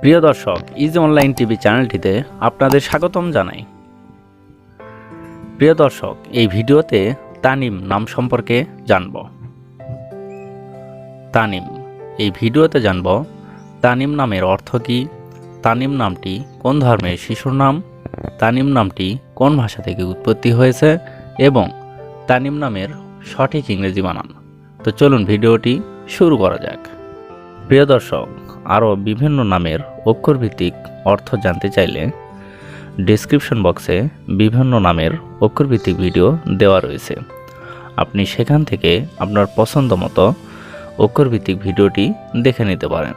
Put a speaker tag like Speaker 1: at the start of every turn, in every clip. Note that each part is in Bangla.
Speaker 1: প্রিয় দর্শক ইজ অনলাইন টিভি চ্যানেলটিতে আপনাদের স্বাগতম জানাই। প্রিয় দর্শক, এই ভিডিওতে তানিম নাম সম্পর্কে জানব। তানিম, এই ভিডিওতে জানব তানিম নামের অর্থ কী, তানিম নামটি কোন ধর্মের শিশুর নাম, তানিম নামটি কোন ভাষা থেকে উৎপত্তি হয়েছে এবং তানিম নামের সঠিক ইংরেজি বানান। তো চলুন ভিডিওটি শুরু করা যাক। প্রিয় দর্শক আরও বিভিন্ন নামের অক্ষরভিত্তিক অর্থ জানতে চাইলে ডেসক্রিপশন বক্সে বিভিন্ন নামের অক্ষরভিত্তিক ভিডিও দেওয়া রয়েছে। আপনি সেখান থেকে আপনার পছন্দ মতো অক্ষরভিত্তিক ভিডিওটি দেখে নিতে পারেন।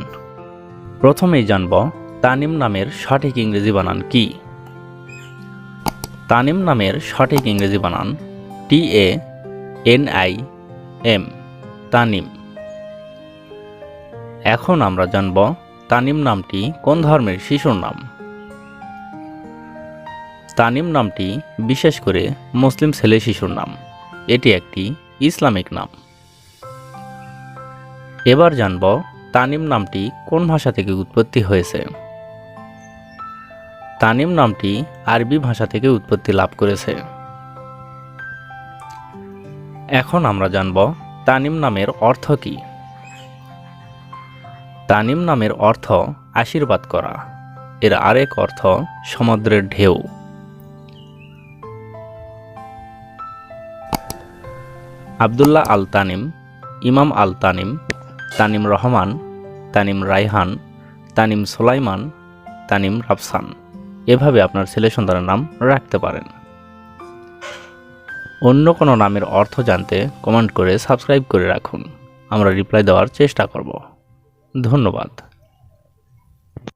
Speaker 1: প্রথমেই জানব তানিম নামের সঠিক ইংরেজি বানান কি? তানিম নামের সঠিক ইংরেজি বানান T A N I M, Tanim. এখন আমরা জানব তানিম নামটি কোন ধর্মের শিশুর নাম। তানিম নামটি বিশেষ করে মুসলিম ছেলে শিশুর নাম। এটি একটি ইসলামিক নাম। এবার জানব তানিম নামটি কোন ভাষা থেকে উৎপত্তি হয়েছে। তানিম নামটি আরবি ভাষা থেকে উৎপত্তি লাভ করেছে। এখন আমরা জানব তানিম নামের অর্থ কী। তানিম নামের অর্থ আশীর্বাদ করা। এর আরেক অর্থ সমুদ্রের ঢেউ। আবদুল্লাহ আল তানিম ইমাম আল তানিম তানিম রহমান, তানিম রায়হান, তানিম সোলাইমান, তানিম রাফসান। এভাবে আপনার ছেলে সন্তানের নাম রাখতে পারেন। অন্য কোনো নামের অর্থ জানতে কমেন্ট করে সাবস্ক্রাইব করে রাখুন। আমরা রিপ্লাই দেওয়ার চেষ্টা করব। ধন্যবাদ।